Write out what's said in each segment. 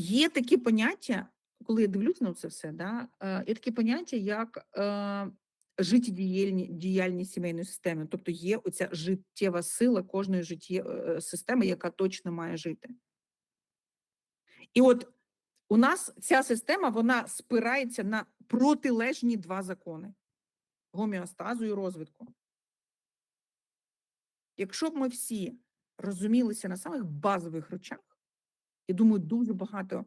Є такі поняття, коли я дивлюсь на це все, да, е, є такі поняття, як е, життєдіяльні діяльність сімейної системи. Тобто є оця життєва сила кожної життє, е, системи, яка точно має жити. І от у нас ця система вона спирається на протилежні два закони гомеостазу і розвитку. Якщо б ми всі розумілися на самих базових речах, я думаю, дуже багато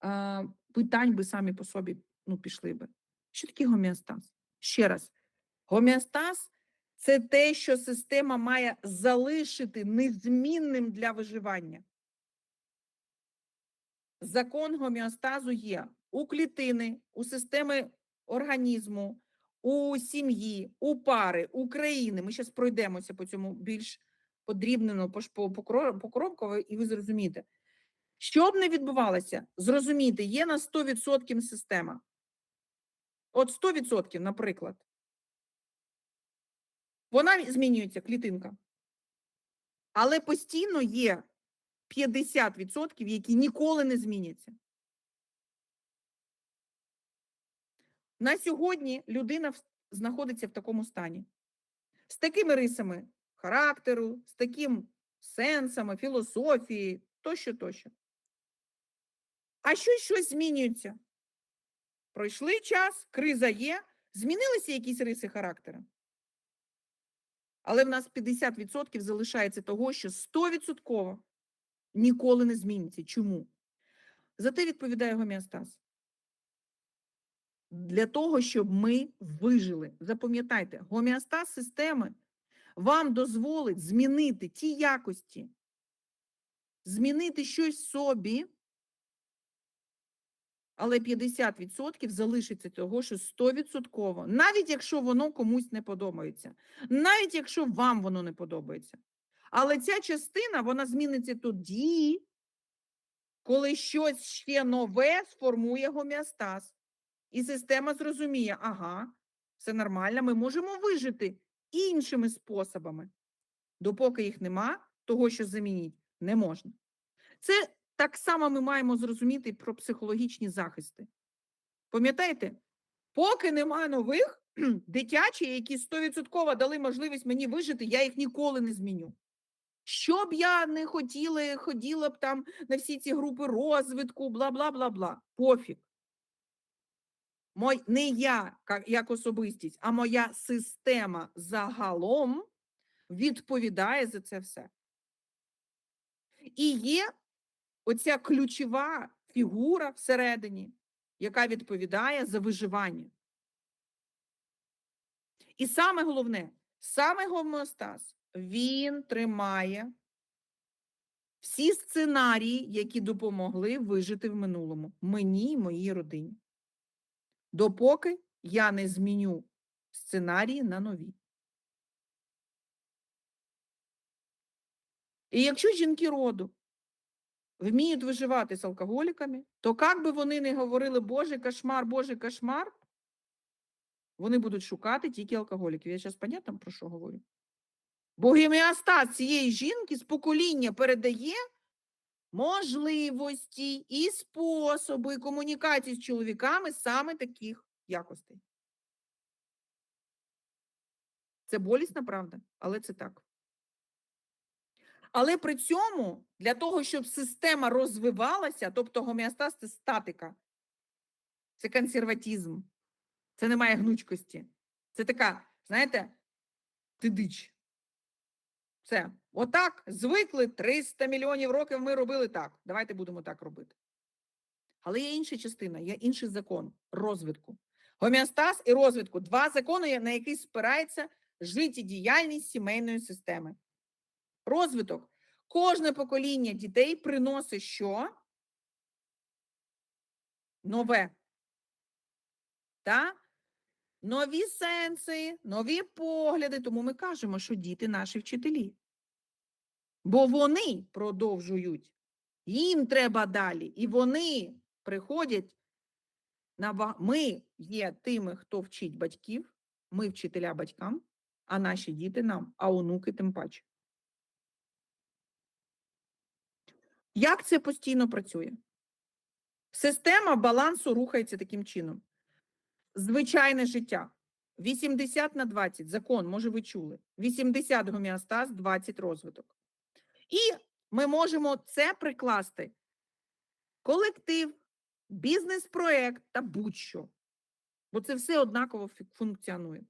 а, питань би самі по собі ну, пішли би. Що таке гомеостаз? Ще раз, гомеостаз це те, що система має залишити незмінним для виживання. Закон гомеостазу є у клітини, у системи організму, у сім'ї, у пари, у країни. Ми зараз пройдемося по цьому більш подрібнено, покроково, і ви зрозумієте. Що б не відбувалося, зрозумійте, є на 100% система. От 100%, наприклад. Вона змінюється клітинка. Але постійно є 50%, які ніколи не зміняться. На сьогодні людина знаходиться в такому стані. З такими рисами характеру, з таким сенсами, філософії, тощо, тощо. А щось щось змінюється. Пройшли час, криза є, змінилися якісь риси характеру. Але в нас 50% залишається того, що 100% ніколи не зміниться. Чому? Зате відповідає гомеостаз. Для того, щоб ми вижили. Запам'ятайте, гомеостаз системи вам дозволить змінити ті якості, змінити щось собі, але 50% залишиться того, що 100%, навіть якщо воно комусь не подобається, навіть якщо вам воно не подобається. Але ця частина вона зміниться тоді, коли щось ще нове сформує гомеостаз. І система зрозуміє, ага, все нормально, ми можемо вижити іншими способами. Допоки їх нема, того, що замініть, не можна. Це так само ми маємо зрозуміти про психологічні захисти. Пам'ятаєте, поки нема нових дитячі, які 100% дали можливість мені вижити, я їх ніколи не зміню. Що б я не хотіла, ходила б там на всі ці групи розвитку, бла бла бла бла. Пофіг. Мой, Не я як особистість, а моя система загалом відповідає за це все. І є оця ключова фігура всередині, яка відповідає за виживання. І саме головне, саме гомеостаз, він тримає всі сценарії, які допомогли вижити в минулому мені і моїй родині. Допоки я не зміню сценарії на нові. І якщо жінки роду вміють виживати з алкоголіками, то як би вони не говорили Боже кошмар, Боже кошмар, вони будуть шукати тільки алкоголіків. Я зараз понятно, про що говорю? Бо гемеостаз цієї жінки з покоління передає можливості і способи комунікації з чоловіками саме таких якостей. Це болісна правда, але це так. Але при цьому для того, щоб система розвивалася, тобто гомеостаз це статика, це консерватизм, це немає гнучкості. Це така, знаєте, тидич. Все. Отак звикли 300 мільйонів років ми робили так. Давайте будемо так робити. Але є інша частина, є інший закон розвитку. Гомеостаз і розвитку два закони, на які спирається життєдіяльність сімейної системи. Розвиток. Кожне покоління дітей приносить що? Нове. Та? Нові сенси, нові погляди. Тому ми кажемо, що діти наші вчителі. Бо вони продовжують. Їм треба далі. І вони приходять на ми є тими, хто вчить батьків, ми вчителя батькам, а наші діти нам, а онуки тим паче. Як це постійно працює? Система балансу рухається таким чином. Звичайне життя. 80 на 20. Закон, може, ви чули. 80 гомеостаз, 20 розвиток. І ми можемо це прикласти. Колектив, бізнес-проект та будь-що. Бо це все однаково функціонує.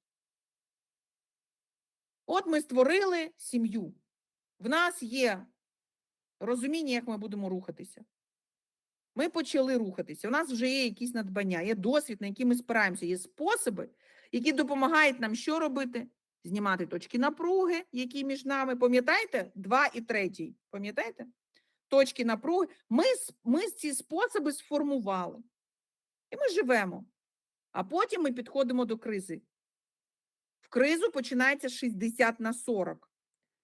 От ми створили сім'ю. В нас є розуміння, як ми будемо рухатися. Ми почали рухатися. У нас вже є якісь надбання, є досвід, на який ми спираємося, є способи, які допомагають нам що робити? Знімати точки напруги, які між нами. Пам'ятаєте? Два і третій. Пам'ятаєте? Точки напруги. Ми, ми ці способи сформували. І ми живемо. А потім ми підходимо до кризи. В кризу починається 60 на 40.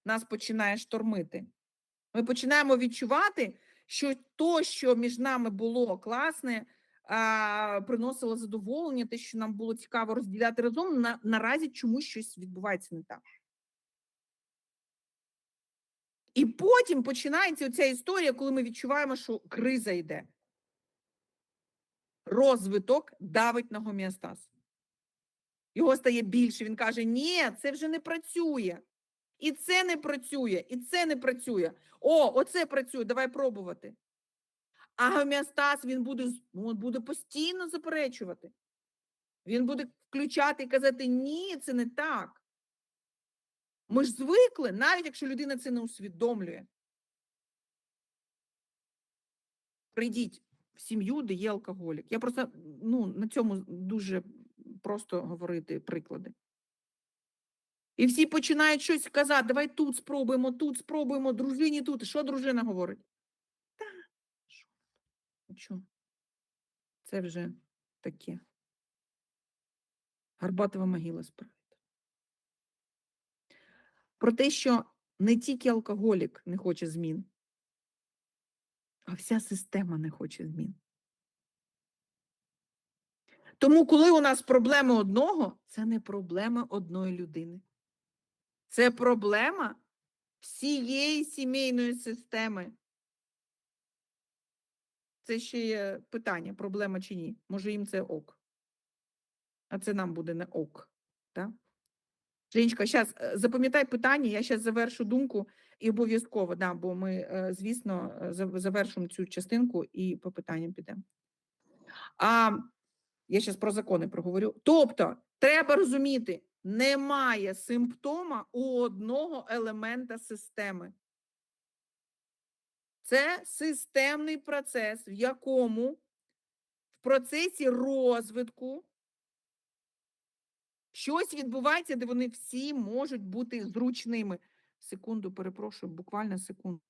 Нас починає штормити. Ми починаємо відчувати, що то, що між нами було класне, приносило задоволення, те, що нам було цікаво розділяти разом, на, наразі чомусь щось відбувається не так. І потім починається оця історія, коли ми відчуваємо, що криза йде. Розвиток давить на гомеостаз. Його стає більше. Він каже: ні, це вже не працює. І це не працює, і це не працює. О, оце працює, давай пробувати. А гомеостаз він буде, він буде постійно заперечувати. Він буде включати і казати: ні, це не так. Ми ж звикли, навіть якщо людина це не усвідомлює. Прийдіть в сім'ю, де є алкоголік. Я просто ну, на цьому дуже просто говорити приклади. І всі починають щось казати, давай тут спробуємо, тут спробуємо, дружині тут. Що дружина говорить? Та, що? Нічого. Це вже таке. Гарбатова могила справить. Про те, що не тільки алкоголік не хоче змін, а вся система не хоче змін. Тому, коли у нас проблеми одного, це не проблема одної людини. Це проблема всієї сімейної системи. Це ще є питання, проблема чи ні. Може, їм це ок. А це нам буде не ок. Так? Женечка, зараз запам'ятай питання, я зараз завершу думку і обов'язково, да, бо ми, е, звісно, е, завершимо цю частинку і по питанням підемо. А я зараз про закони проговорю. Тобто, треба розуміти, немає симптома у одного елемента системи. Це системний процес, в якому в процесі розвитку щось відбувається, де вони всі можуть бути зручними. Секунду, перепрошую, буквально секунду.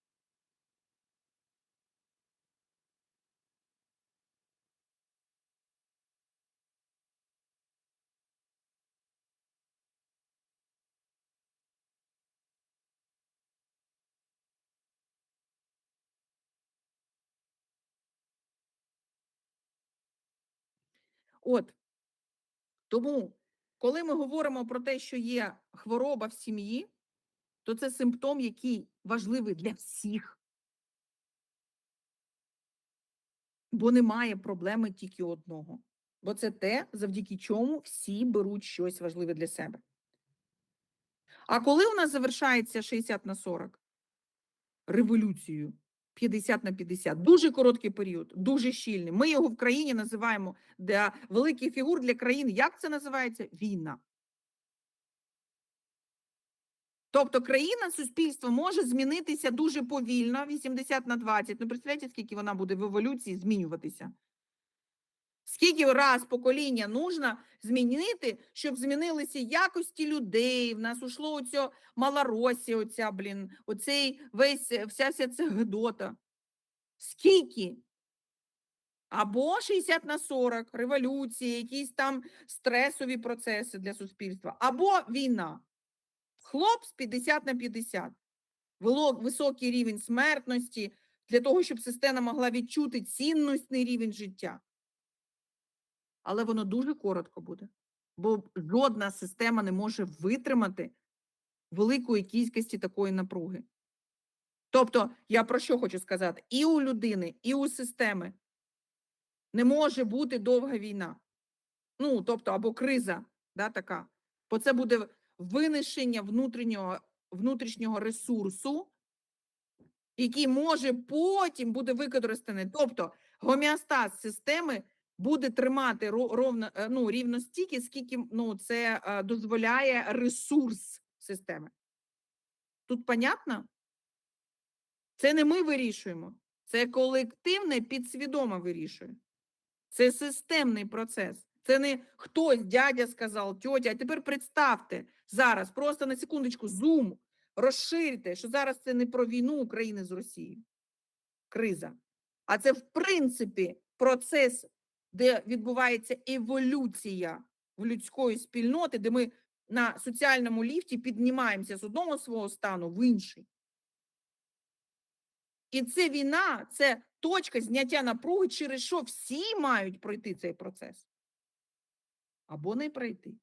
От тому, коли ми говоримо про те, що є хвороба в сім'ї, то це симптом, який важливий для всіх. Бо немає проблеми тільки одного. Бо це те, завдяки чому всі беруть щось важливе для себе. А коли у нас завершається 60 на 40? Революцією 50 на 50. Дуже короткий період, дуже щільний. Ми його в країні називаємо для великих фігур для країн. Як це називається? Війна. Тобто країна, суспільство може змінитися дуже повільно, 80 на 20. Ну, представляєте, скільки вона буде в еволюції змінюватися? Скільки раз покоління нужно змінити, щоб змінилися якості людей? В нас ушло оця малоросія, оця, блін, оцей весь, е, вся вся ця гидота. Скільки? Або 60 на 40, революції, якісь там стресові процеси для суспільства, або війна. Хлопць 50 на 50. Високий рівень смертності для того, щоб система могла відчути цінностний рівень життя. Але воно дуже коротко буде, бо жодна система не може витримати великої кількості такої напруги. Тобто, я про що хочу сказати? І у людини, і у системи Не може бути довга війна. Ну, тобто, або криза, да, така. Бо це буде винищення внутрішнього, внутрішнього ресурсу, який може потім буде використаний. Тобто гомеостаз системи буде тримати ровно, е, ну, рівно стільки, скільки ну, це е, дозволяє ресурс системи. Тут понятно? Це не ми вирішуємо, це колективне підсвідомо вирішує. Це системний процес. Це не хтось, дядя сказав, тьотя. А тепер представте зараз, просто на секундочку, зум, розширте, що зараз це не про війну України з Росією, криза. А це, в принципі, процес, де відбувається еволюція в людської спільноти, де ми на соціальному ліфті піднімаємося з одного свого стану в інший. І це війна, це точка зняття напруги, через що всі мають пройти цей процес. Або не пройти.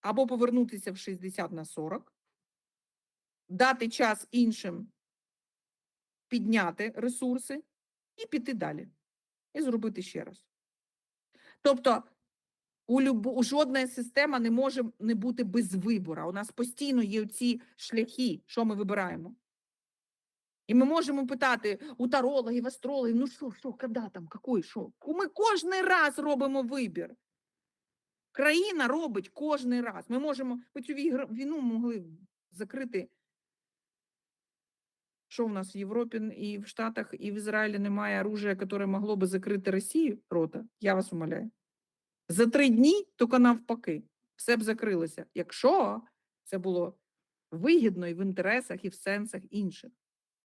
Або повернутися в 60 на 40, дати час іншим підняти ресурси і піти далі. І зробити ще раз. Тобто у, любо, жодна система не може не бути без вибору. У нас постійно є ці шляхи, що ми вибираємо. І ми можемо питати у тарологів, астрологів, ну що, що, коли там, який, що? Ми кожен раз робимо вибір. Країна робить кожен раз. Ми можемо, ми цю війну могли закрити. Що в нас в Європі і в Штатах, і в Ізраїлі немає оружия, яке могло би закрити Росію рота? Я вас умоляю. За три дні тільки навпаки. Все б закрилося. Якщо це було вигідно і в інтересах, і в сенсах інших.